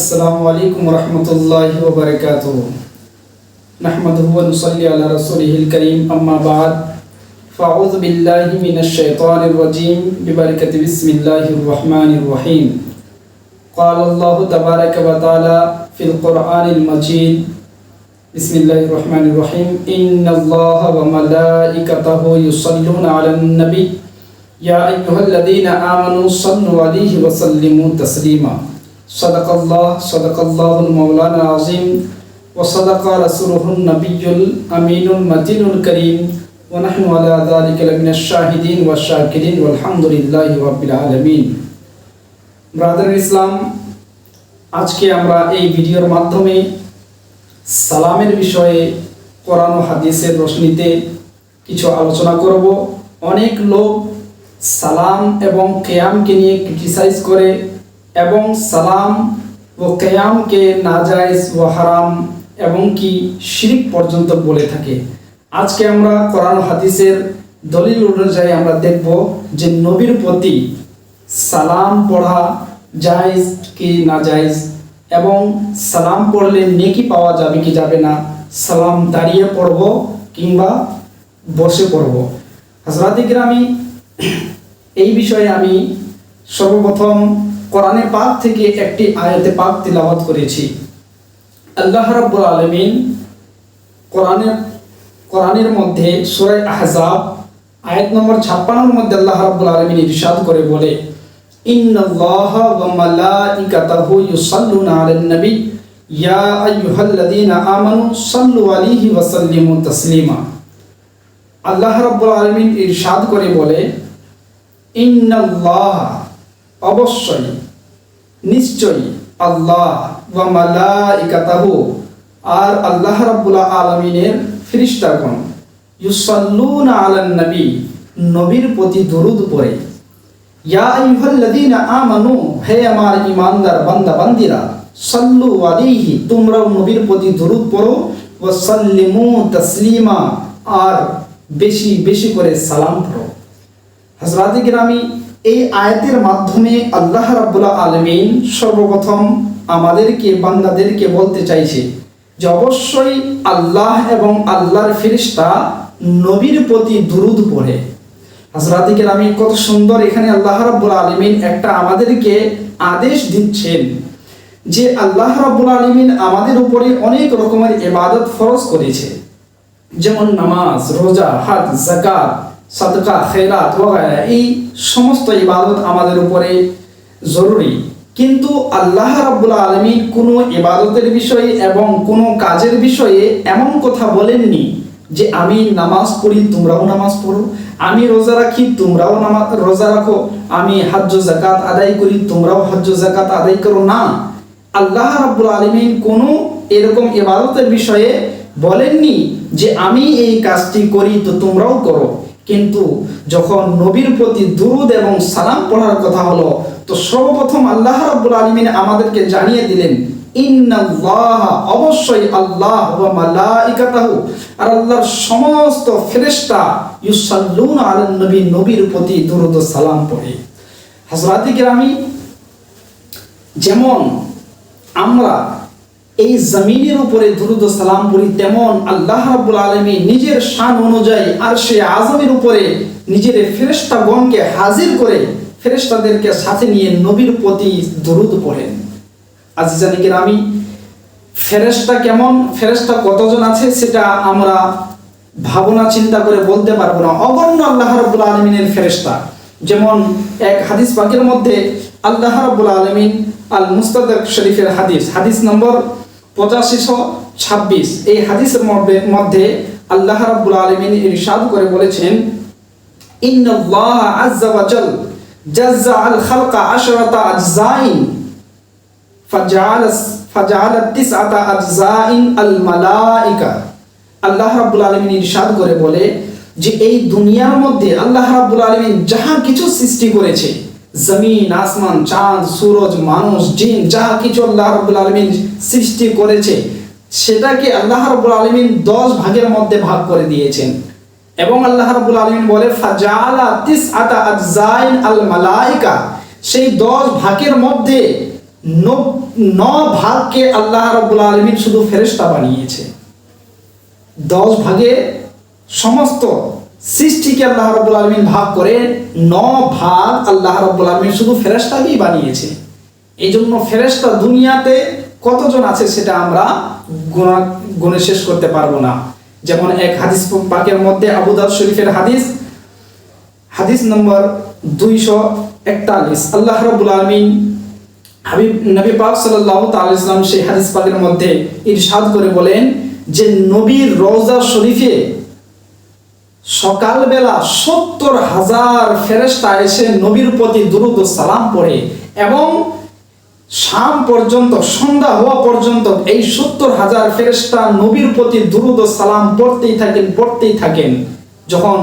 السلام عليكم ورحمة الله وبركاته. نحمده ونصلي على رسوله الكريم أما بعد فأعوذ بالله من الشيطان الرجيم ببركة بسم الله الرحمن الرحيم. قال الله تبارك وتعالى في القرآن المجيد بسم الله الرحمن الرحيم إن الله وملائكته يصلون على النبي يا أيها الذين آمنوا صلوا عليه وسلموا تسليما. صدق الله صدق الله المولانا العظيم وصدق رسوله النبي الأمين المتين الكريم ونحن على ذلك لمن الشاهدين والشاكرين والحمد لله رب العالمين brother ইসলাম আজকে আমরা এই ভিডিওর মাধ্যমে সালামের বিষয়ে কোরআন ও হাদিসের রোশনিতে কিছু আলোচনা করব অনেক লোক সালাম এবং কেয়ামকে নিয়ে ক্রিটিসাইজ করে এবং সালাম ও কেয়ামকে নাজাইজ ও হারাম এবং কি শিরিক পর্যন্ত বলে থাকে। আজকে আমরা কোরআন হাদিসের দলিল অনুযায়ী আমরা দেখব যে নবীর প্রতি সালাম পড়া জায়েজ কি না জায়েজ এবং সালাম পড়লে নেকি পাওয়া যাবে কি যাবে না, সালাম দাঁড়িয়ে পড়ব কিংবা বসে পড়ব। হাজরাতি গ্রামী এই বিষয়ে আমি সর্বপ্রথম কোরআনে পাক থেকে একটি আয়াতে পাক তিলাওয়াত করেছি। আল্লাহ রাব্বুল আলামিন কোরআনের কোরআনের মধ্যে সূরা আহজাব আয়াত নম্বর 56 মধ্যে আল্লাহ রাব্বুল আলামিন ইরশাদ করে বলে, ইন্নাল্লাহা ওয়া মালাইকাতাহু ইউসাল্লুনা আলান নবী। ইয়া আইয়ুহাল্লাযীনা আমানু সাল্লু আলাইহি ওয়া সাল্লিমু তাসলিমা। আল্লাহ রাব্বুল আলামিন ইরশাদ করে বলে, ইন্নাল্লাহ অবশ্যই, নিশ্চয়ই আল্লাহ ওয়া মালাইকাতাহু আর আল্লাহ রাব্বুল আলামিনের ফেরেশতাগণ ইউসাল্লুনা আলান নবী, নবীর প্রতি দরুদ পড়ে। ইয়া আইয়ুহাল্লাযীনা আমানু, হে আমার ঈমানদার বান্দা বান্দিরা সাল্লু আলাইহি, তোমরাও নবীর প্রতি দরুদ পড়ো, ওয়া সাল্লিমু তাসলিমা, আর বেশি বেশি করে সালাম পড়ো। হজরাতি গ্রামী এই আয়াতের মাধ্যমে আল্লাহ রাব্বুল আলমিন সর্বপ্রথম আমাদেরকে, বান্দাদেরকে বলতে চাইছে যে অবশ্যই আল্লাহ এবং আল্লাহর ফিরিস্তা নবীর প্রতি দুরুদ পড়ে। হজরাতি আমি কত সুন্দর এখানে আল্লাহ রাব্বুল আলমিন একটা আমাদেরকে আদেশ দিচ্ছেন যে আল্লাহ রাব্বুল আলমিন আমাদের উপরে অনেক রকমের ইবাদত ফরজ করেছে। যেমন নামাজ, রোজা হাত জাকাত সাদকা খেরাত ওগায়রা এই সমস্ত ইবাদত আমাদের উপরে জরুরি। কিন্তু আল্লাহ রাব্বুল আলমী কোনো ইবাদতের বিষয়ে এবং কোনো কাজের বিষয়ে এমন কথা বলেননি যে, আমি নামাজ পড়ি, তোমরাও নামাজ পড়ো। আমি রোজা রাখি, তোমরাও নামাজ, রোজা রাখো। আমি হাজ্য জাকাত আদায় করি, তোমরাও হাজ্য জাকাত আদায় করো। না। আল্লাহ রাব্বুল আলমিন কোনো এরকম ইবাদতের বিষয়ে বলেননি যে, আমি এই কাজটি করি, তো তোমরাও করো। কিন্তু যখন নবীর প্রতি দুরুদ এবং সালাম পড়ার কথা হলো, তো সর্বপ্রথম আল্লাহ রাব্বুল আলামিন আমাদেরকে জানিয়ে দিলেন, ইন্নাল্লাহ অবশ্যই আল্লাহ ওয়া মালাইকাতাহু, আর আল্লাহর সমস্ত ফেরেশতা ইউসাল্লুনা আলান নবী, নবীর প্রতি দুরুদ সালাম পড়ে। হযরতে কিরামি, যেমন আমরা এই জমিনের উপরে দুরুদ সালাম পড়ি তেমন আল্লাহ রাব্বুল আলমী নিজের শান অনুযায়ী আর সে আজমের উপরে নিজের ফেরেস্তাগণকে হাজির করে ফেরেস্তাদেরকে সাথে নিয়ে নবীর প্রতি দরুদ পড়েন। আজ জানি কি আমি ফেরেস্তা কেমন? ফেরেস্তা কতজন আছে সেটা আমরা ভাবনা চিন্তা করে বলতে পারব না। অগণ্য আল্লাহ রাব্বুল আলমিনের ফেরেস্তা যেমন এক হাদিস পাকের মধ্যে আল্লাহ রাব্বুল আলমিন আল মুস্তাদ শরীফের হাদিস। হাদিস নম্বর পঁচাশিশো ছাব্বিশ। এই হাদিসের মধ্যে আল্লাহ রাব্বুল আলমিন ইরশাদ করে বলেছেন, ইন্নাল্লাহ আজ্জা আল খালকা আশরাতা আল মালাইকা। আল্লাহ রাব্বুল ইরশাদ করে বলে যে, এই দুনিয়ার মধ্যে আল্লাহ রাব্বুল আলামিন যাহা কিছু সৃষ্টি করেছে জমিন, আসমান, চাঁদ, সূরজ, মানুষ, জিন, যা কিছু আল্লাহ রাব্বুল আলামিন সৃষ্টি করেছে, সেটাকে আল্লাহ রাব্বুল আলামিন দশ ভাগের মধ্যে ভাগ করে দিয়েছেন। এবং আল্লাহ রাব্বুল আলামিন বলে ফাজালা তিসআতা আজজাইন আল মালাইকা সেই দশ ভাগের মধ্যে ন ভাগকে আল্লাহ রব্বুল আলমিন শুধু ফেরেস্তা বানিয়েছে। দশ ভাগে সমস্ত সৃষ্টিকে আল্লাহ রব্বুল আলমিন ভাগ করে ন ভাগ আল্লাহ রব্বুল আলমিন শুধু ফেরেশতাকেই বানিয়েছে। এই জন্য ফেরেশতা দুনিয়াতে কতজন আছে সেটা আমরা গুণে শেষ করতে পারব না। যেমন এক হাদিস পাকের মধ্যে আবুদার শরীফের হাদিস হাদিস নম্বর দুইশো একতাল্লিশ। আল্লাহ রব্বুল আলমিন হাবিব, নবী পাক সাল্লাল্লাহু তাআলা ইসলাম সেই হাদিস পাকের মধ্যে ইরশাদ করে বলেন যে, নবীর রওজা শরীফে সকালবেলা সত্তর হাজার ফেরেশতা এসে নবীর প্রতি দুরুদ সালাম পড়ে এবং শাম পর্যন্ত, সন্ধ্যা হওয়া পর্যন্ত এই সত্তর হাজার ফেরেস্তা নবীর প্রতি দুরুদ সালাম পড়তেই থাকেন পড়তেই থাকেন। যখন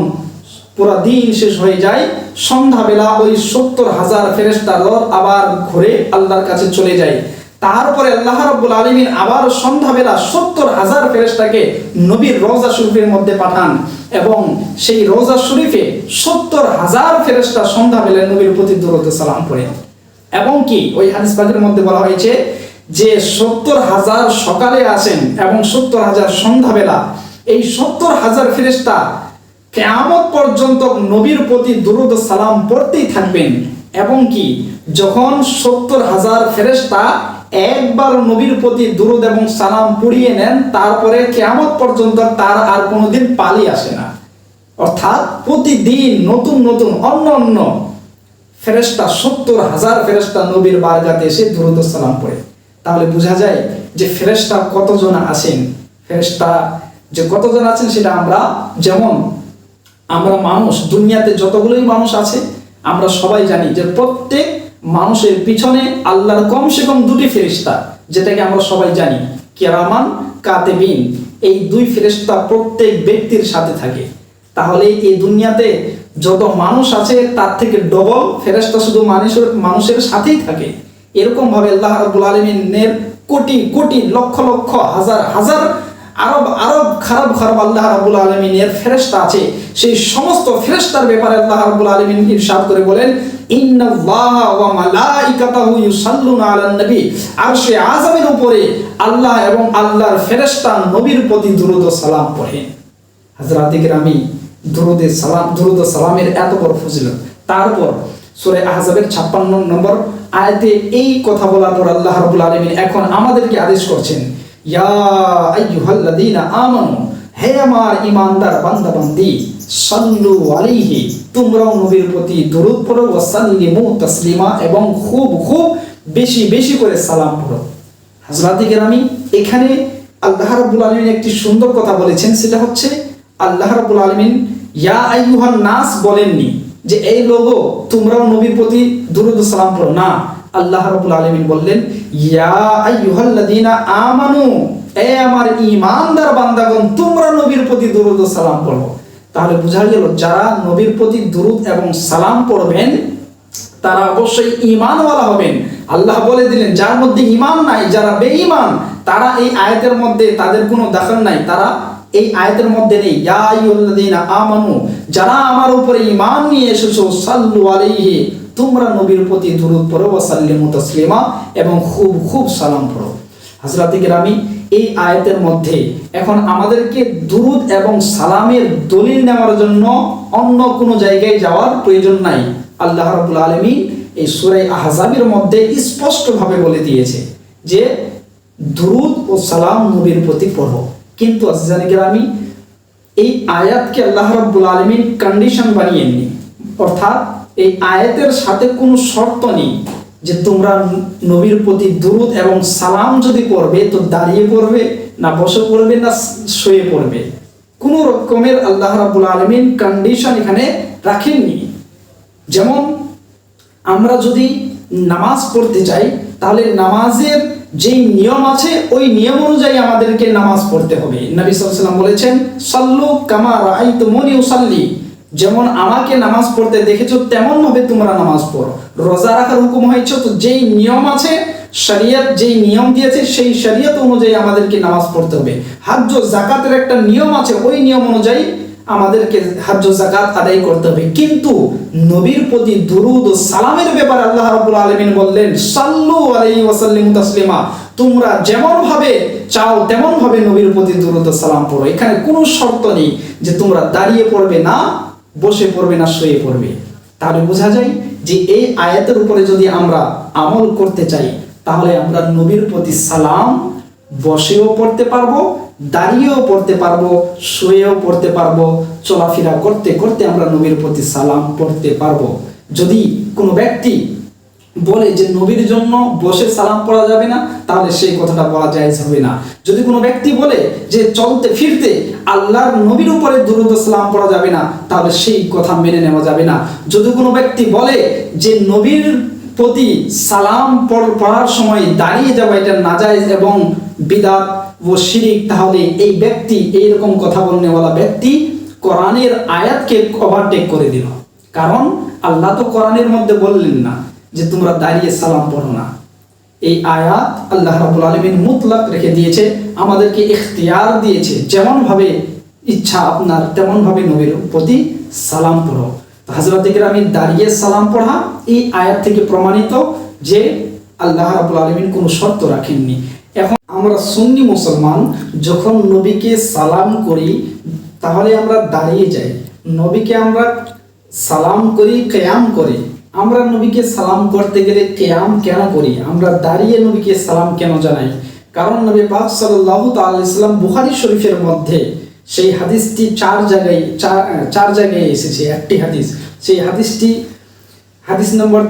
পুরা দিন শেষ হয়ে যায়, সন্ধ্যাবেলা ওই সত্তর হাজার ফেরেস্তা আবার ঘুরে আল্লাহর কাছে চলে যায়। তারপরে আল্লাহ রাব্বুল আলামিন আবার সন্ধ্যাবেলা সত্তর হাজার ফেরেশতাকে নবীর রোজা শরীফের মধ্যে পাঠান এবং সেই রোজা শরীফে সত্তর হাজার ফেরেশতা সন্ধ্যাবেলায় নবীর প্রতি দরুদ ও সালাম পড়ে। এবং কি ওই হাদিস মধ্যে বলা হয়েছে যে সত্তর হাজার সকালে আসেন এবং সত্তর হাজার সন্ধ্যাবেলা এই সত্তর হাজার ফেরেশতা কেয়ামত পর্যন্ত নবীর প্রতি দুরুদ সালাম পড়তেই থাকবেন। এবং কি যখন সত্তর হাজার ফেরেশতা একবার নবীর প্রতি দুরুদ এবং সালাম পুড়িয়ে নেন, তারপরে কেয়ামত পর্যন্ত তার আর কোনোদিন পালি আসে না। অর্থাৎ প্রতিদিন নতুন নতুন অন্য অন্য ফেরেশতা, সত্তর হাজার ফেরেশতা নবীর বারগাতে এসে দুরুদ সালাম পড়ে। তাহলে বোঝা যায় যে ফেরেশতা কতজন আছেন? ফেরেশতা যে কতজন আছেন সেটা আমরা যেমন, আমরা মানুষ, দুনিয়াতে যতগুলোই মানুষ আছে, আমরা সবাই জানি যে প্রত্যেক মানুষের পিছনে আল্লাহর কমসে কম দুটি ফেরিস্তা যেটাকে আমরা সবাই জানি, কেরামান, কাতেবিন। এই দুই ফেরিস্তা প্রত্যেক ব্যক্তির সাথে থাকে। তাহলে এই দুনিয়াতে যত মানুষ আছে, তার থেকে ডবল ফেরেস্তা শুধু মানুষের মানুষের সাথেই থাকে। এরকম ভাবে আল্লাহ রাব্বুল আলমিনের কোটি কোটি, লক্ষ লক্ষ, হাজার হাজার আরব আরব, খারাপ খারাপ আল্লাহ রাব্বুল আলমিনের ফেরেশতা আছে। সেই সমস্ত ফেরেস্তার ব্যাপারে আল্লাহ রাব্বুল আলমিন ইরশাদ করে বলেন উপরে আল্লাহ এবং আল্লাহর নবীর প্রতি সালাম সালাম সালামের তারপর সূরা আহজাবের 56 নম্বর আয়াতে এই কথা বলার পর আল্লাহ রাব্বুল আলামিন এখন আমাদেরকে আদেশ করছেন, ইয়া হে আমার ইমানদার বান্দা বান্দি সাল্লু আলাইহি, তোমরাও নবীর প্রতি দরুদ পড়ো তাসলিমা, এবং খুব খুব বেশি বেশি করে সালাম পড়ো। হযরত কেরামি, এখানে আল্লাহ রাব্বুল একটি সুন্দর কথা বলেছেন, সেটা হচ্ছে, আল্লাহ রাব্বুল আলামিন, ইয়া আইয়ুহান নাস বলেননি যে, এই লোগো, তোমরাও নবীর প্রতি দুরুদ সালাম পড়ো। না, আল্লাহ রাব্বুল আলামিন বললেন, ইয়া আইয়ুহাল্লাযীনা আমানু, এ আমার ঈমানদার বান্দাগণ, তোমরা নবীর প্রতি দুরুদ সালাম পড়ো। তাহলে বোঝা গেল, যারা নবীর প্রতি দুরুদ এবং সালাম পড়বেন, তারা অবশ্যই ঈমানওয়ালা হবেন। আল্লাহ বলে দিলেন, যার মধ্যে ইমান নাই, যারা বেঈমান, তারা এই আয়াতের মধ্যে তাদের কোনো দাখল নাই, তারা এই আয়াতের মধ্যে নেই। আমানু, যারা আমার উপরে ঈমান নিয়ে এসেছ, সাল্লু আলাইহি, তোমরা নবীর প্রতি দুরূদ পড়ো, ওয়া সাল্লিমু তাসলিমা, এবং খুব খুব সালাম পড়ো। হযরত কেরামি এই আয়াতের মধ্যে এখন আমাদেরকে দুরুদ এবং সালামের দলিল নেওয়ার জন্য অন্য কোনো জায়গায় যাওয়ার প্রয়োজন নাই। আল্লাহ রাব্বুল আলামিন এই সূরা আহজাবের মধ্যে স্পষ্টভাবে বলে দিয়েছে যে দুরুদ ও সালাম নবীর প্রতি পড়ো। কিন্তু আজিজানি কেরামি, এই আয়াতকে আল্লাহ রাব্বুল আলামিন কন্ডিশন বানিয়েননি। অর্থাৎ এই আয়াতের সাথে কোনো শর্ত নেই। যে তোমরা নবীর প্রতি দুরুদ এবং সালাম যদি পড়বে, তো দাঁড়িয়ে পড়বে, না বসে পড়বে, না শুয়ে পড়বে। কোন রকমের আল্লাহ রাব্বুল আলমিন কন্ডিশন এখানে রাখেননি। যেমন, আমরা যদি নামাজ পড়তে চাই, তাহলে নামাজের যেই নিয়ম আছে, ওই নিয়ম অনুযায়ী আমাদেরকে নামাজ পড়তে হবে। নবী সাল্লাল্লাহু বলেছেন, সাল্লু কামা রাআইতুমুনি উসাল্লি। যেমন আমাকে নামাজ পড়তে দেখেছ তেমন ভাবে তোমরা নামাজ পড়ো। রোজা রাখার হুকুম হয়েছে তো যেই নিয়ম আছে, শরিয়ত যেই নিয়ম দিয়েছে, সেই শরিয়ত অনুযায়ী আমাদেরকে নামাজ পড়তে হবে। হাজ্জ জাকাতের একটা নিয়ম আছে, ওই নিয়ম অনুযায়ী আমাদেরকে হাজ্য জাকাত আদায় করতে হবে। কিন্তু নবীর প্রতি দুরুদ ও সালামের ব্যাপারে আল্লাহ রাব্বুল আলামিন বললেন, সাল্লু আলাইহি ওয়াসাল্লিমু তাসলিমা, তোমরা যেমন ভাবে চাও তেমন ভাবে নবীর প্রতি দুরুদ ও সালাম পড়ো। এখানে কোনো শর্ত নেই যে তোমরা দাঁড়িয়ে পড়বে না বসে পড়বে না, শুয়ে পড়বে। তাহলে বোঝা যায় যে এই আয়াতের উপরে যদি আমরা আমল করতে চাই, তাহলে আমরা নবীর প্রতি সালাম বসেও পড়তে পারব, দাঁড়িয়েও পড়তে পারব, শুয়েও পড়তে পারব, চলাফেরা করতে করতে আমরা নবীর প্রতি সালাম পড়তে পারব। যদি কোনো ব্যক্তি বলে যে নবীর জন্য বসে সালাম পড়া যাবে না, তাহলে সেই কথাটা বলা যায় হবে না। যদি কোনো ব্যক্তি বলে যে চলতে ফিরতে আল্লাহর নবীর উপরে দুরুদ সালাম পড়া যাবে না, তাহলে সেই কথা মেনে নেওয়া যাবে না। যদি কোনো ব্যক্তি বলে যে নবীর প্রতি সালাম পড়- পড়ার সময় দাঁড়িয়ে যাওয়া এটা নাজায়েজ এবং বিদাত ও শিরিক, তাহলে এই ব্যক্তি এইরকম কথা বলনেওয়ালা ব্যক্তি কোরআনের আয়াতকে ওভারটেক করে দিল। কারণ আল্লাহ তো কোরআনের মধ্যে বললেন না। যে তোমরা দাঁড়িয়ে সালাম পড়ো না। এই আয়াত আল্লাহ রাবুল আলমিন মুতলাক রেখে দিয়েছে, আমাদেরকে ইখতিয়ার দিয়েছে। যেমনভাবে ইচ্ছা আপনার, তেমনভাবে নবীর প্রতি সালাম পড়ো। হাজরত আমি দাঁড়িয়ে সালাম পড়া, এই আয়াত থেকে প্রমাণিত যে আল্লাহ রাবুল আলমিন কোনো শর্ত রাখেননি। এখন আমরা সুন্নি মুসলমান, যখন নবীকে সালাম করি, তাহলে আমরা দাঁড়িয়ে যাই। নবীকে আমরা সালাম করি কেয়াম করি। আমরা নবীকে সালাম করতে গেলে কেয়াম কেন করি? আমরা দাঁড়িয়ে নবীকে সালাম কেন জানাই? কারণ নবী পাক সাল্লাল্লাহু তাআলা ইসলাম বুখারী শরীফের মধ্যে সেই হাদিসটি চার জায়গায়, চার চার জায়গায় এসেছে, একটি হাদিস। সেই হাদিসটি হাদিস নম্বর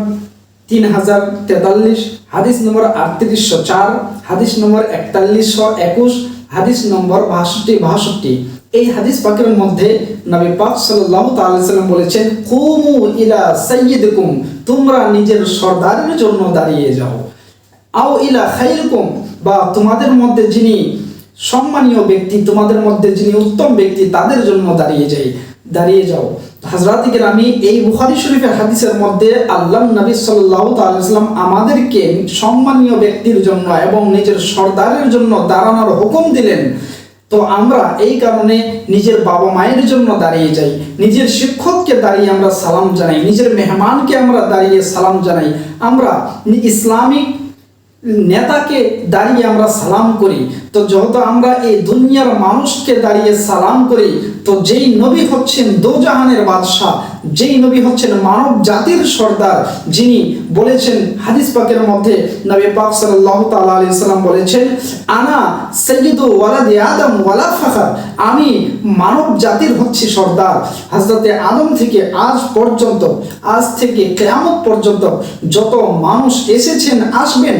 তিন হাজার তেতাল্লিশ, হাদিস নম্বর আটত্রিশশো চার, হাদিস নম্বর একতাল্লিশশো একুশ, হাদিস নম্বর বাষট্টি বাষট্টি। এই হাদিস পাকের মধ্যে নবী পাক সাল্লাল্লাহু তাআলা সাল্লাম বলেছেন, কুমু ইলা সাইয়্যিদিকুম, তোমরা নিজের সর্দারের জন্য দাঁড়িয়ে যাও। আও ইলা খাইরকুম, বা তোমাদের মধ্যে যিনি সম্মানীয় ব্যক্তি, তোমাদের মধ্যে যিনি উত্তম ব্যক্তি, তাদের জন্য দাঁড়িয়ে যাই, দাঁড়িয়ে যাও। হাজরাতিকের আমি এই বুখারি শরীফের হাদিসের মধ্যে আল্লাহ নবী সাল্লাল্লাহু তাআলা সাল্লাম আমাদেরকে সম্মানীয় ব্যক্তির জন্য এবং নিজের সর্দারের জন্য দাঁড়ানোর হুকুম দিলেন। তো আমরা এই কারণে নিজের বাবা মায়ের জন্য দাঁড়িয়ে যাই, নিজের শিক্ষককে দাঁড়িয়ে আমরা সালাম জানাই, নিজের মেহমানকে আমরা দাঁড়িয়ে সালাম জানাই। আমরা ইসলামিক নেতাকে দাঁড়িয়ে আমরা সালাম করি, তো যত আমরা এই দুনিয়ার মানুষকে দাঁড়িয়ে সালাম করি, তো যেই নবী হচ্ছেন দোজাহানের বাদশাহ, যেই নবী হচ্ছেন মানব জাতির সর্দার, যিনি বলেছেন হাদিস পাকের মধ্যে নবী পাক সাল্লাল্লাহু তাআলা আলাইহি সাল্লাম বলেছেন, আনা সাইয়্যিদু ওয়ালাদি আদম ওয়ালা ফাখার আমি মানব জাতির হচ্ছি সর্দার। হযরতে আদম থেকে আজ পর্যন্ত, আজ থেকে কিয়ামত পর্যন্ত যত মানুষ এসেছেন, আসবেন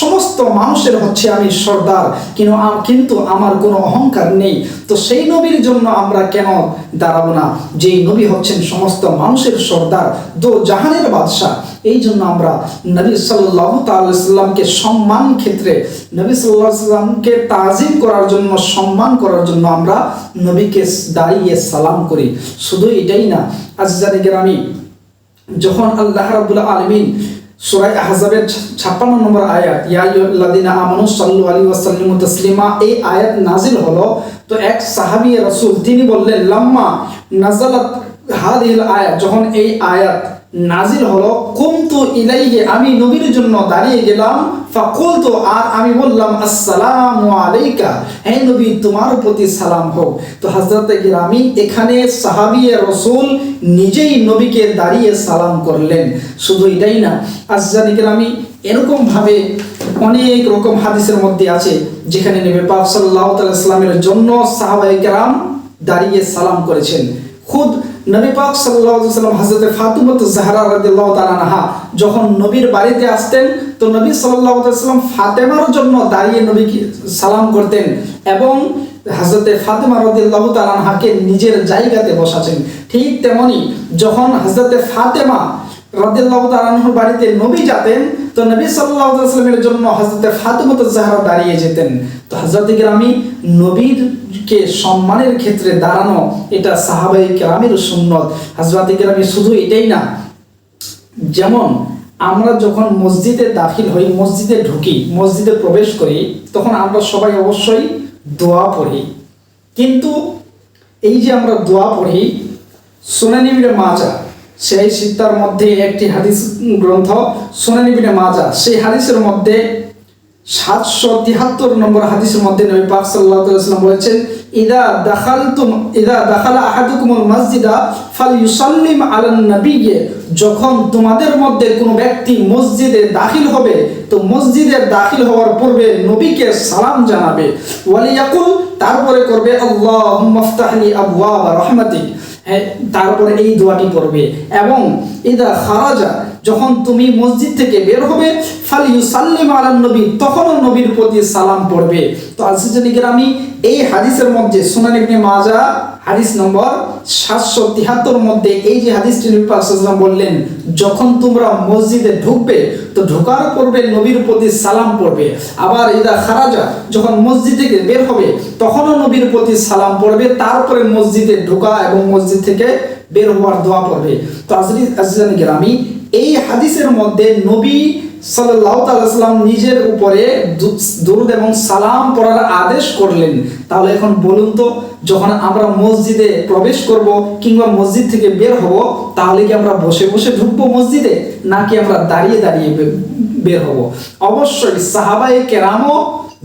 সমস্ত মানুষের হচ্ছে আমি সর্দার, কিন্তু কিন্তু আমার কোনো অহংকার নেই। তো সেই নবীর জন্য আমরা কেন দাঁড়াবো না? যেই নবী হচ্ছেন সমস্ত মানুষের সর্দার, দো জাহানের বাদশাহ। এই জন্য আমরা নবী সাল্লাল্লাহু তাআলা সাল্লামকে সম্মান ক্ষেত্রে, নবী সাল্লামকে তাজিম করার জন্য, সম্মান করার জন্য আমরা নবীকে দাঁড়িয়ে সালাম করি। শুধু এটাই না, আজ জানি গ্রামী যখন আল্লাহ রাব্বুল আলামিন সূরা আহজাবের 56 নম্বর আয়াত, ইয়া আইয়ুহাল্লাযিনা আমানু সাল্লু আলী ওয়াসাল্লিম তসলিমা এই আয়াত নাজিল হলো তো এক সাহাবি রসুল, তিনি বললেন, লাম্মা নাজালাত হাদিল আয়াত যখন এই আয়াত নাজিল হলো, কুমতু ইলাইহি, আমি নবীর জন্য দাঁড়িয়ে গেলাম। ফাকুলতু, আর আমি বললাম, আসসালামু আলাইকা। হে নবী, তোমার প্রতি সালাম হোক। তো হযরতে গিরামি, এখানে সাহাবী রাসূল নিজেই নবীকে দাঁড়িয়ে সালাম করলেন। শুধু এটাই না আজজানি গিরামি এরকম ভাবে অনেক রকম হাদিসের মধ্যে আছে, যেখানে নবী পাক সাল্লাল্লাহু তাআলা সাল্লামের জন্য সাহাবায়ে কেরাম দাঁড়িয়ে সালাম করেছেন। খুদ নবী পাক সাল্লাম হযরত ফাতিমা জাহরা রাদিয়াল্লাহু তাআলা আনহা, যখন নবীর বাড়িতে আসতেন, তো নবী সাল্লাল্লাহু সাল্লাম ফাতেমার জন্য দাঁড়িয়ে নবীকে সালাম করতেন এবং হযরতে ফাতেমা রাদিয়াল্লাহু তাআলা আনহাকে নিজের জায়গাতে বসাছেন ঠিক তেমনি যখন হযরতে ফাতেমা রাদিয়াল্লাহু তাআলা আনহুর বাড়িতে নবী যেতেন তো নবী সাল্লাল্লাহু আলাইহি জন্য হযরত ফাতিমা জাহরা দাঁড়িয়ে যেতেন। তো হযরত কেরামি নবীরকে সম্মানের ক্ষেত্রে দাঁড়ানো এটা সাহাবাই কেরামের সুন্নত। হযরত কেরামি শুধু এটাই না, যেমন আমরা যখন মসজিদে দাখিল হই, মসজিদে ঢুকি, মসজিদে প্রবেশ করি, তখন আমরা সবাই অবশ্যই দোয়া পড়ি। কিন্তু এই যে আমরা দোয়া পড়ি সোনানিবিনে মাজা সেই সিদ্ধার মধ্যে একটি হাদিস গ্রন্থ সোনানিবিনে মাজা সেই হাদিসের মধ্যে সাতশো তিহাত্তর নম্বর হাদিসের মধ্যে নবী পাক সাল্লাল্লাহু আলাইহি ওয়াসাল্লাম বলেছেন, ইদা দাখালতুম, ইদা দাখালা আহাদুকুমুল মসজিদা ফালইউসাল্লিম আলান নবিয়্যে যখন তোমাদের মধ্যে কোনো ব্যক্তি মসজিদে দাখিল হবে, তো মসজিদে দাখিল হওয়ার পূর্বে নবীকে সালাম জানাবে। ওয়ালিয়াকুল, তারপরে করবে, আল্লাহুম্মা ইফতাহলি আবওয়াব রাহমাতিক। হ্যাঁ তারপরে এই দোয়াটি পড়বে। এবং ইদা খারাজা যখন তুমি মসজিদ থেকে বের হবে ফাল ইউসাল্লিম আলান নবী, তখনও নবীর প্রতি সালাম পড়বে। তো আজিজানি গ্রামী এই হাদিসের মধ্যে, সুনান ইবনে মাজা, হাদিস নম্বর সাতশো তিহাত্তর মধ্যে এই যে হাদিসটি নবী পাক সাল্লাল্লাহু আলাইহি ওয়াসাল্লাম বললেন, যখন তোমরা মসজিদে ঢুকবে, তো ঢোকার পূর্বে নবীর প্রতি সালাম পড়বে। আবার ইদা খারাজা, যখন মসজিদ থেকে বের হবে, তখনও নবীর প্রতি সালাম পড়বে, তারপরে মসজিদে ঢোকা এবং মসজিদ থেকে বের হওয়ার দোয়া পড়বে। তো আজরি আজিজানি গ্রামী এই হাদিসের মধ্যে নবী সাল্লাম নিজের উপরে দুরূদ এবং সালাম পড়ার আদেশ করলেন। তাহলে এখন বলুন তো, যখন আমরা মসজিদে প্রবেশ করব কিংবা মসজিদ থেকে বের হব, তাহলে কি আমরা বসে বসে ঢুকবো মসজিদে, নাকি আমরা দাঁড়িয়ে দাঁড়িয়ে বের হব? অবশ্যই সাহাবাই কেরামও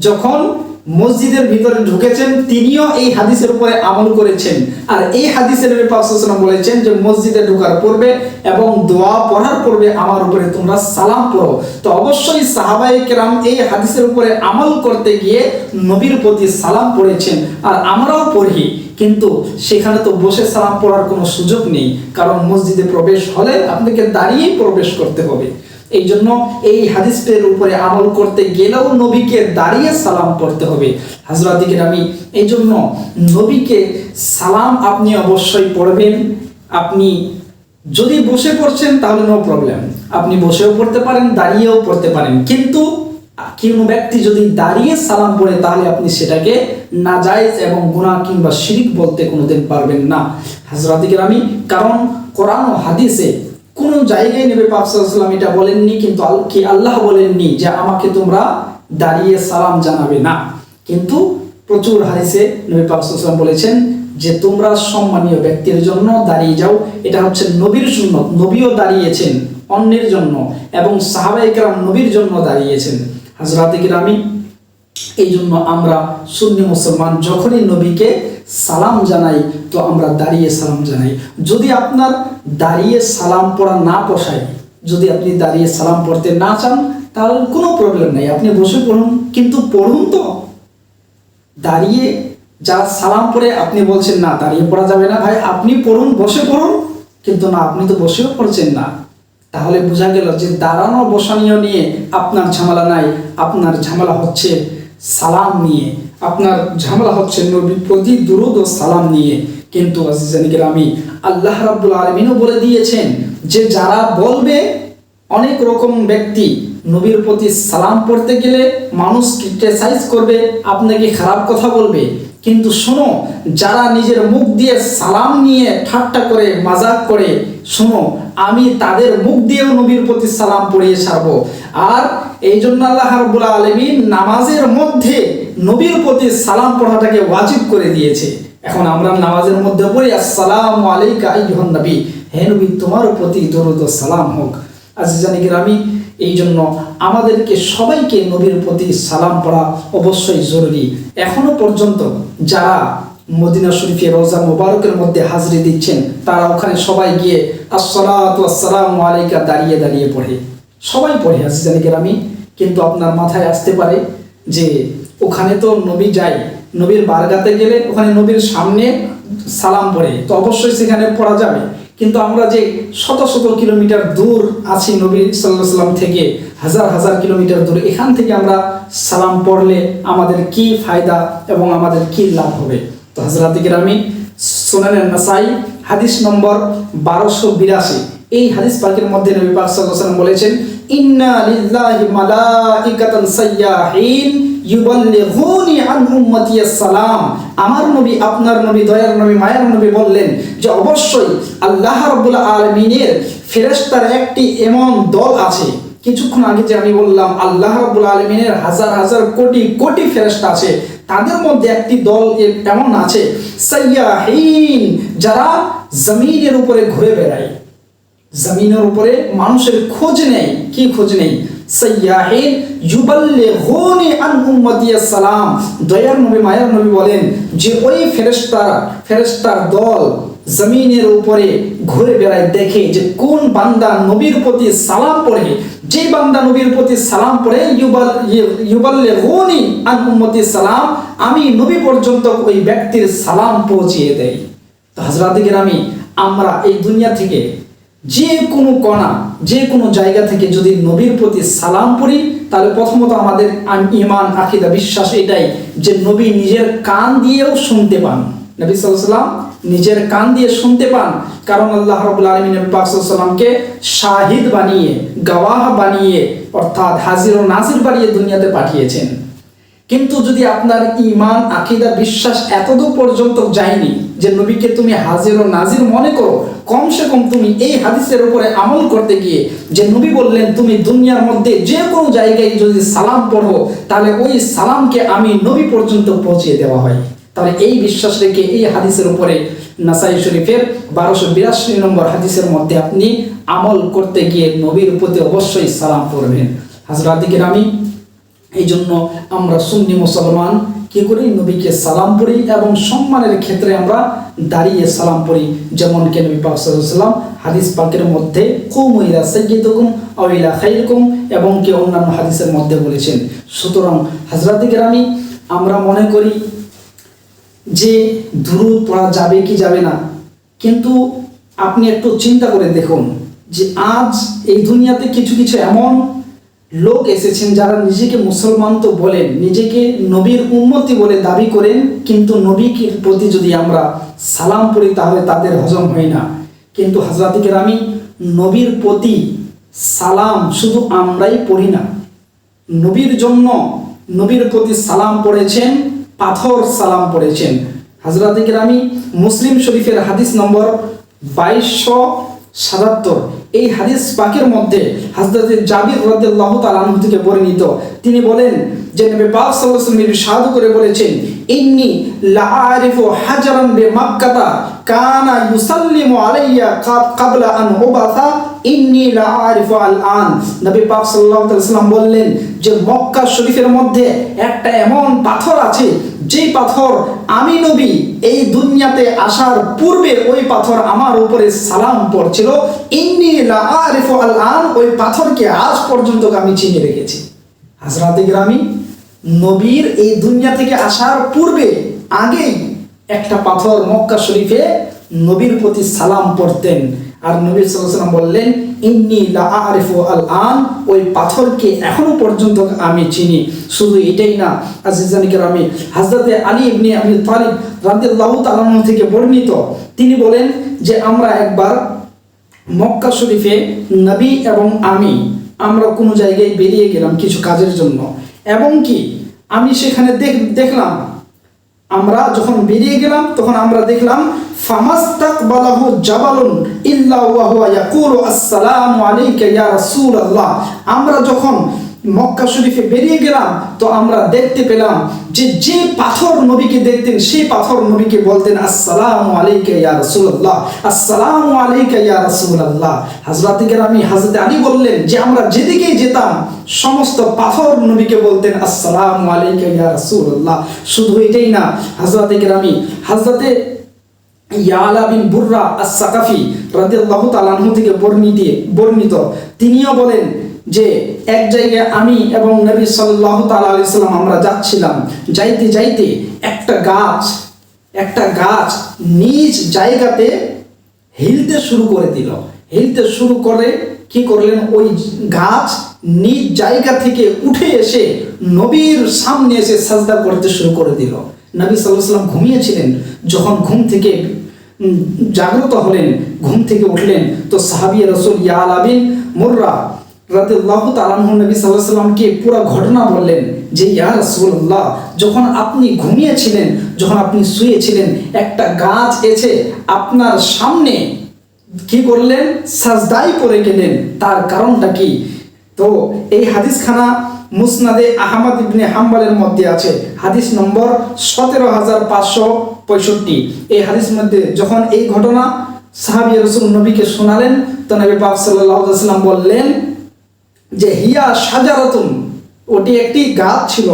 যখন মসজিদের ভিতরে ঢুকেছেন, তিনিও এই হাদিসের উপরে আমল করেছেন। আর এই হাদিসের ওয়াসাল্লাম বলেছেন যে, মসজিদে ঢোকার পূর্বে এবং দোয়া পড়ার পূর্বে আমার উপরে তোমরা সালাম পড়ো। তো অবশ্যই সাহাবায়ে কেরাম এই হাদিসের উপরে আমল করতে গিয়ে নবীর প্রতি সালাম পড়েছেন। আর আমরাও পড়ি, কিন্তু সেখানে তো বসে সালাম পড়ার কোনো সুযোগ নেই, কারণ মসজিদে প্রবেশ হলে আপনাকে দাঁড়িয়েই প্রবেশ করতে হবে। এই জন্য এই হাদিসের উপরে আমল করতে গেলেও নবীকে দাঁড়িয়ে সালাম পড়তে হবে। হাজরাতিকের আমি এই জন্য নবীকে সালাম আপনি অবশ্যই পড়বেন। আপনি যদি বসে পড়ছেন তাহলে নো প্রবলেম আপনি বসেও পড়তে পারেন, দাঁড়িয়েও পড়তে পারেন। কিন্তু কোনো ব্যক্তি যদি দাঁড়িয়ে সালাম পড়ে তাহলে আপনি সেটাকে নাজায়েজ এবং গুনাহ কিংবা শিরিক বলতে কোনোদিন পারবেন না। হাজরাতিকের আমি কারণ কোরআন হাদিসে কোন জায়গায় নেবে পাকসাল্লাম এটা বলেননি, কিন্তু কি আল্লাহ বলেননি যে আমাকে তোমরা দাঁড়িয়ে সালাম জানাবে না। কিন্তু প্রচুর হাদিসে নবী পাকসাল্লাম বলেছেন যে তোমরা সম্মানীয় ব্যক্তির জন্য দাঁড়িয়ে যাও, এটা হচ্ছে নবীর সুন্নত, নবীও দাঁড়িয়েছেন অন্যের জন্য এবং সাহাবাই কেরাম নবীর জন্য দাঁড়িয়েছেন। হাজরাতে কিরামি এই জন্য আমরা সুন্নি মুসলমান যখনই নবীকে সালাম জানাই তো আমরা দাঁড়িয়ে সালাম জানাই। যদি আপনার দাঁড়িয়ে সালাম পড়া না পোষায়, যদি আপনি দাঁড়িয়ে সালাম পড়তে না চান, তাহলে কোনো প্রবলেম নেই। আপনি বসে পড়ুন। কিন্তু পড়ুন তো। দাঁড়িয়ে যা সালাম পড়ে আপনি বলছেন, না, দাঁড়িয়ে পড়া যাবে না ভাই। আপনি পড়ুন, বসে পড়ুন। কিন্তু না, আপনি তো বসেও পড়ছেন না। তাহলে বোঝা গেল যে দাঁড়ানো বসানীয় নিয়ে আপনার ঝামেলা নাই। আপনার ঝামেলা হচ্ছে সালাম নিয়ে। আপনার ঝামেলা হচ্ছে নবীর প্রতি দুরুদ ও সালাম নিয়ে। কিন্তু আমি আল্লাহ রাব্বুল আলমিনও বলে দিয়েছেন যে যারা বলবে, অনেক রকম ব্যক্তি নবীর প্রতি সালাম পড়তে গেলে মানুষ ক্রিটিসাইজ করবে আপনাকে খারাপ কথা বলবে? কিন্তু শোনো, যারা নিজের মুখ দিয়ে সালাম নিয়ে ঠাট্টা করে, মাজাক করে, শোনো, আমি তাদের মুখ দিয়েও নবীর প্রতি সালাম পড়িয়ে ছাড়বো। আর এই জন্য আল্লাহ রাব্বুল আলামিন নামাজের মধ্যে নবীর প্রতি সালাম পড়াটাকে ওয়াজিব করে দিয়েছে। এখন আমরা নামাজের মধ্যে পড়ি, আসসালামু আলাইকা আইয়ুহান নবী, হে নবী, তোমার প্রতি দরুদ সালাম হোক। আজিজানি গ্রামী এই জন্য আমাদেরকে সবাইকে নবীর প্রতি সালাম পড়া অবশ্যই জরুরি। এখনও পর্যন্ত যারা মদিনা শরীফের রোজা মোবারকের মধ্যে হাজিরি দিচ্ছেন, তারা ওখানে সবাই গিয়ে আসসালামু আলাইকা দাঁড়িয়ে দাঁড়িয়ে পড়ে। সবাই পড়ে আজিজানি গ্রামী কিন্তু আপনার মাথায় আসতে পারে যে ওখানে তো নবী যায় নবীর বারগাতে গেলে ওখানে নবীর সামনে সালাম পড়ে। তো অবশ্যই সেখানে পড়া যাবে। কিন্তু আমরা যে শত শত কিলোমিটার দূর আছি নবী সাল্লাহ সাল্লাম থেকে, হাজার হাজার কিলোমিটার দূর, এখান থেকে আমরা সালাম পড়লে আমাদের কি ফায়দা এবং আমাদের কি লাভ হবে? তো হাজরাত আমি সোনানের নাসাই, হাদিস নম্বর বারোশো বিরাশি। এই হাদিস পাকের মধ্যে নবী পাক সাল্লাল্লাহু বলেছেন, ইন্না লিল্লাহি মালাইকাতান সাইয়াহিন ইউবাল্লিগুনি আন উম্মতি সালাম। আমার নবী, আপনার নবী, দয়ার নবী, মায়ের নবী বললেন যে, অবশ্যই আল্লাহ রাব্বুল আলামিনের ফেরেশতার একটি এমন দল আছে। কিছুক্ষণ আগে যে আমি বললাম, আল্লাহ রাব্বুল আলামিনের হাজার হাজার কোটি কোটি ফেরেশতা আছে। তাদের মধ্যে একটি দল এমন আছে, সাইয়াহিন, যারা জমিনের উপরে ঘুরে বেড়ায়। জমিনের উপরে মানুষের খোঁজ নেই। কি খোঁজ নেই? সাইয়াহিন ইউবাল্লিগুনি আন উম্মতি সালাম। দয়ার নবী, মায়ার নবী বলেন যে ওই ফেরেশতার ফেরেশতার দল জমিনের উপরে ঘুরে বেড়ায় দেখে যে কোন বান্দা নবীর প্রতি সালাম পড়ে। যে বান্দা নবীর প্রতি সালাম পড়ে, ইউবাল, ইউবাল্লিগুনি আন উম্মতি সালাম, আমি নবী পর্যন্ত ওই ব্যক্তির সালাম পৌঁছিয়ে দেই। তো হজরত আমি আমরা এই দুনিয়া থেকে যে কোনো কণা, যে কোনো জায়গা থেকে যদি নবীর প্রতি সালাম পড়ি, তাহলে প্রথমত আমাদের আম- ইমান আকিদা বিশ্বাস এটাই যে নবী নিজের কান দিয়েও শুনতে পান। নবী সাল্লাম নিজের কান দিয়ে শুনতে পান। কারণ আল্লাহ রবুল আলমিনের পাকসাল্লামকে শাহিদ বানিয়ে, গাওয়াহ বানিয়ে, অর্থাৎ হাজির ও নাজির বানিয়ে দুনিয়াতে পাঠিয়েছেন। কিন্তু যদি আপনার ইমান আকিদা, বিশ্বাস এতদূর পর্যন্ত যায়নি যে নবীকে তুমি হাজির ও নাজির মনে করো, কমসে কম তুমি এই হাদিসের উপরে আমল করতে গিয়ে যে নবী বললেন, তুমি দুনিয়ার মধ্যে যে কোনো জায়গায় যদি সালাম পড়ো, তাহলে ওই সালামকে আমি নবী পর্যন্ত পৌঁছিয়ে দেওয়া হয়। তাহলে এই বিশ্বাস রেখে এই হাদিসের উপরে নাসাই শরীফের বারোশো বিরাশি নম্বর হাদিসের মধ্যে আপনি আমল করতে গিয়ে নবীর প্রতি অবশ্যই সালাম পড়বেন। হাজরাতিকের আমি এই জন্য আমরা সুন্নি মুসলমান, কি করি? নবীকে সালাম পড়ি এবং সম্মানের ক্ষেত্রে আমরা দাঁড়িয়ে সালাম পড়ি। যেমন কে নবী পাক সাল্লাম হাদিস পাকের মধ্যে কুমইরা সৈয়দকুম আউইলা খাইরকুম, এবং কে অন্যান্য হাদিসের মধ্যে বলেছেন। সুতরাং হাজরাতিকের আমি আমরা মনে করি যে দূর পড়া যাবে কি যাবে না। কিন্তু আপনি একটু চিন্তা করে দেখুন যে আজ এই দুনিয়াতে কিছু কিছু এমন লোক এসেছেন যারা নিজেকে মুসলমান তো বলেন, নিজেকে নবীর উন্মতি বলে দাবি করেন, কিন্তু নবীকে প্রতি যদি আমরা সালাম পড়ি তাহলে তাদের হজম হয় না। কিন্তু হাজরাতিকের আমি নবীর প্রতি সালাম শুধু আমরাই পড়ি না। নবীর জন্য নবীর প্রতি সালাম পড়েছেন, পাথর সালাম পড়েছেন। হাজরাত আমি মুসলিম শরীফের হাদিস নম্বর বাইশশো সাতাত্তর। এই হাদিস পাকের মধ্যে হাজরত জাবির রাদিয়াল্লাহু তাআলা থেকে বর্ণিত। তিনি বলেন যে নবী পাক সাল্লাল্লাহু আলাইহি ইরশাদ করে বলেছেন ইন্নী লাআরিফু হাজারান বিমাক্কাতা কানা ইউসাল্লিমু আলাইয়া কাব- কাবলা আন উবাথা ইন্নী লাআরিফু আল আন নবী পাক সাল্লাল্লাহু আলাইহি ওয়াসাল্লাম বললেন যে মক্কা শরীফের মধ্যে একটা এমন পাথর আছে, যেই পাথর আমি নবী এই দুনিয়াতে আসার পূর্বে ওই পাথর আমার উপরে সালাম পড়ছিল। ইন্নী লাআরিফু আল আন ওই পাথরকে আজ পর্যন্ত আমি চিনে রেখেছি। হাজরাতে গ্রামী নবীর এই দুনিয়া থেকে আসার পূর্বে, আগেই একটা পাথর মক্কা শরীফে নবীর প্রতি সালাম পড়তেন। আর নবী সাল্লাম বললেন, ইন্নি লাআরিফু আল আন ওই পাথরকে এখনও পর্যন্ত আমি চিনি। শুধু এটাই না আজিজানিকের আমি হাজরতে আলী ইবনে আবি তালিব রাদিয়াল্লাহু তাআলা আনহু থেকে বর্ণিত, তিনি বলেন যে, আমরা একবার মক্কা শরীফে নবী এবং আমি, আমরা কোনো জায়গায় বেরিয়ে গেলাম কিছু কাজের জন্য। এবং কি? আমি সেখানে দেখ, দেখলাম। আমরা যখন বেরিয়ে গেলাম, তখন আমরা দেখলাম ফামাস্তাক বালাহু জাবালুন ইল্লা ওয়া হুয়া ইয়াকুলু, আসসালামু আলাইকা ইয়া রাসূলুল্লাহ। আমরা যখন মক্কা শরীফে বেরিয়ে গেলাম, তো আমরা দেখতে পেলাম যে যে পাথর নবীকে দেখতেন, সেই পাথর নবীকে বলতেন, আসসালামু আলাইকা ইয়া রাসূলুল্লাহ, আসসালামু আলাইকা ইয়া রাসূলুল্লাহ। হযরত আমি হযরত আলী বললেন যে, আমরা যেদিকেই যেতাম, সমস্ত পাথর নবীকে বলতেন, আসসালামু আলাইকা ইয়া রাসূলুল্লাহ। শুধু এটাই না, হযরত আমি হযরতে ইয়ালা বিন বুররা আস-সাকাফি রাদিয়াল্লাহু তাআলা থেকে বর্ণিত বর্ণিত। তিনিও বলেন যে এক জায়গায় আমি এবং নবী সাল্লাল্লাহু তাআলা আলাইহি সাল্লাম আমরা যাচ্ছিলাম, যাইতে যাইতে একটা গাছ একটা গাছ নিজ জায়গাতে হিলতে শুরু করে দিল। হিলতে শুরু করে কি করলেন? ওই গাছ নিজ জায়গা থেকে উঠে এসে নবীর সামনে এসে সাজদা করতে শুরু করে দিল। নবী সাল্লাহ সাল্লাম ঘুমিয়েছিলেন। যখন ঘুম থেকে জাগ্রত হলেন, ঘুম থেকে উঠলেন, তো সাহাবি রসুল ইয়াল আবিন মুর্রা নবী সাল্লাহ পুরো ঘটনা বললেন যে যখন আপনি ঘুমিয়েছিলেন, যখন আপনি শুয়েছিলেন, একটা গাছ আপনার সামনে করলেন? গেলেন। তার কারণটা কি? তো এই হাদিসখানা মুসনাদে আহমদ ইবনে হাম্বালের মধ্যে আছে। হাদিস নম্বর সতেরো হাজার পাঁচশো পঁয়ষট্টি। এই হাদিস মধ্যে যখন এই ঘটনা সাহাবি রসুল নবীকে শোনালেন, তো নবী পাক ওয়াসাল্লাম বললেন যে হিয়া সাজারাতুন ওটি একটি গাছ ছিল।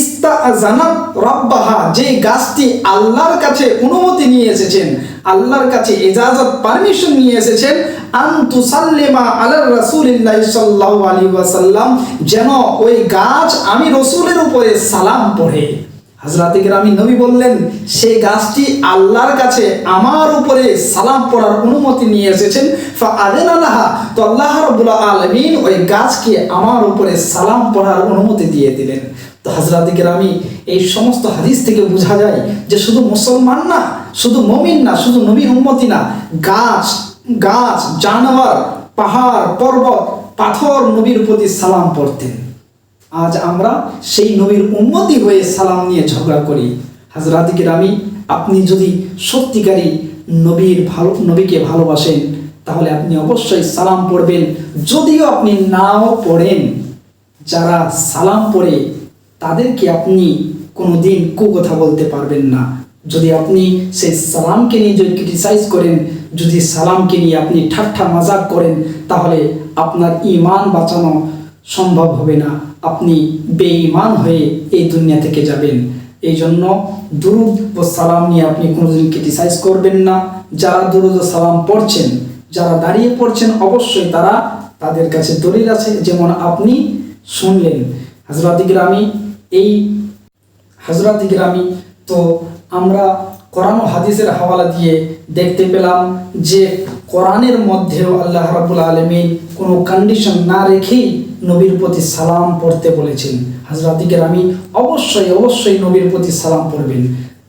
ইস্তাজানাত রাব্বাহা যে গাছটি আল্লাহর কাছে অনুমতি নিয়ে এসেছেন, আল্লাহর কাছে ইজাজত পারমিশন নিয়ে এসেছেন, আন তুসাল্লিমা আলার রাসূলিল্লাহ সাল্লাল্লাহু আলাইহি ওয়াসাল্লাম, যেন ওই গাছ আমি রসুলের উপরে সালাম পড়ে। হাজরাতে গ্রামী নবী বললেন, সেই গাছটি আল্লাহর কাছে আমার উপরে সালাম পড়ার অনুমতি নিয়ে এসেছেন। ফা আদেন আল্লাহা তো আল্লাহ রবুল্লা আলমিন ওই গাছকে আমার উপরে সালাম পড়ার অনুমতি দিয়ে দিলেন। তো হাজরাতে গ্রামী এই সমস্ত হাদিস থেকে বোঝা যায় যে শুধু মুসলমান না, শুধু মমিন না, শুধু নবী উম্মতি না, গাছ গাছ, জানোয়ার, পাহাড়, পর্বত, পাথর নবীর প্রতি সালাম পড়তেন। আজ আমরা সেই নবীর উন্নতি হয়ে সালাম নিয়ে ঝগড়া করি। হাজরাতিকে আমি আপনি যদি সত্যিকারী নবীর ভালো নবীকে ভালোবাসেন, তাহলে আপনি অবশ্যই সালাম পড়বেন। যদিও আপনি নাও পড়েন, যারা সালাম পড়ে, তাদেরকে আপনি কোনো কোনোদিন কুকথা বলতে পারবেন না। যদি আপনি সেই সালামকে নিয়ে যদি ক্রিটিসাইজ করেন, যদি সালামকে নিয়ে আপনি ঠাট্টা মাজাক করেন, তাহলে আপনার ইমান বাঁচানো সম্ভব হবে না। আপনি বেঈমান হয়ে এই দুনিয়া থেকে যাবেন। এই জন্য দুরুদ ও সালাম নিয়ে আপনি কোনোদিন ক্রিটিসাইজ করবেন না। যারা দুরুদ ও সালাম পড়ছেন, যারা দাঁড়িয়ে পড়ছেন, অবশ্যই তারা তাদের কাছে দলিল আছে। যেমন আপনি শুনলেন হাজরাতি গ্রামী, এই হাজরাতি গ্রামী, তো আমরা কোরআন ও হাদিসের হাওয়ালা দিয়ে দেখতে পেলাম যে কোরআনের মধ্যেও আল্লাহ রাবুল আলমিন কোনো কন্ডিশন না রেখেই নবীর প্রতি সালাম পড়তে বলেছেন। হাজরাতি গ্রামী অবশ্যই অবশ্যই নবীর প্রতি সালাম পড়বেন।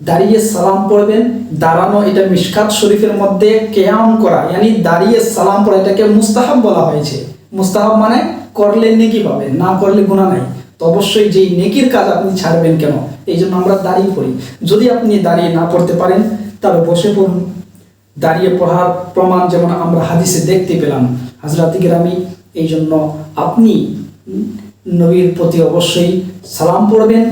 দাঁড়িয়ে সালাম পড়বেন, দাঁড়ানো এটা মিশকাত শরীফের মধ্যে কেয়াম করা, ইয়ানি দাঁড়িয়ে সালাম পড়া এটাকে মুস্তাহাব বলা হয়েছে। মুস্তাহাব মানে করলে নেকি পাবেন না করলে গুণা নাই। তো অবশ্যই যেই নেকির কাজ আপনি ছাড়বেন কেন? এই জন্য আমরা দাঁড়িয়ে পড়ি। যদি আপনি দাঁড়িয়ে না পড়তে পারেন, তাহলে বসে পড়ুন। দাঁড়িয়ে পড়ার প্রমাণ যেমন আমরা হাদিসে দেখতে পেলাম। হাজরাতি গ্রামী এই জন্য আপনি নবীর প্রতি অবশ্যই সালাম পড়বেন।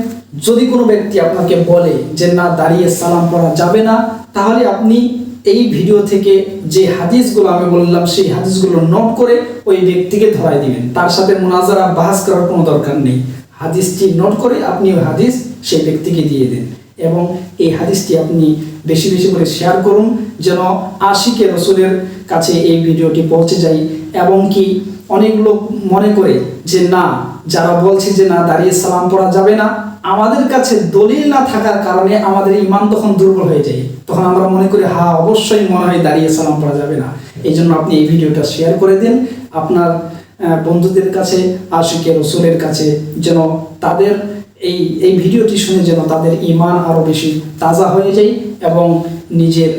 যদি কোনো ব্যক্তি আপনাকে বলে যে, না, দাঁড়িয়ে সালাম পড়া যাবে না, তাহলে আপনি এই ভিডিও থেকে যে হাদিসগুলো আমি বললাম, সেই হাদিসগুলো নোট করে ওই ব্যক্তিকে ধরাই দিবেন। তার সাথে মোনাজারা, বাহাস করার কোনো দরকার নেই। হাদিসটি নোট করে আপনি ওই হাদিস সেই ব্যক্তিকে দিয়ে দেন এবং এই হাদিসটি আপনি বেশি বেশি করে শেয়ার করুন, যেন আশিকে রসুলের কাছে এই ভিডিওটি পৌঁছে যায়। এবং কি অনেক লোক মনে করে যে, না, যারা বলছে যে, না, দাঁড়িয়ে সালাম পড়া যাবে না, আমাদের কাছে দলিল না থাকার কারণে আমাদের ইমান তখন দুর্বল হয়ে যায়। তখন আমরা মনে করি, হা, অবশ্যই মনে হয় দাঁড়িয়ে সালাম পড়া যাবে না। এই জন্য আপনি এই ভিডিওটা শেয়ার করে দিন। আপনার বন্ধুদের কাছে, আশিকে রসুলের কাছে, যেন তাদের এই এই ভিডিওটি শুনে যেন তাদের ইমান আরও বেশি তাজা হয়ে যায় এবং নিজের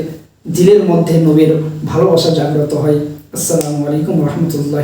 দিলের মধ্যে নবীর ভালোবাসা জাগ্রত হয়। আসসালামু আলাইকুম রহমতুল্লাহ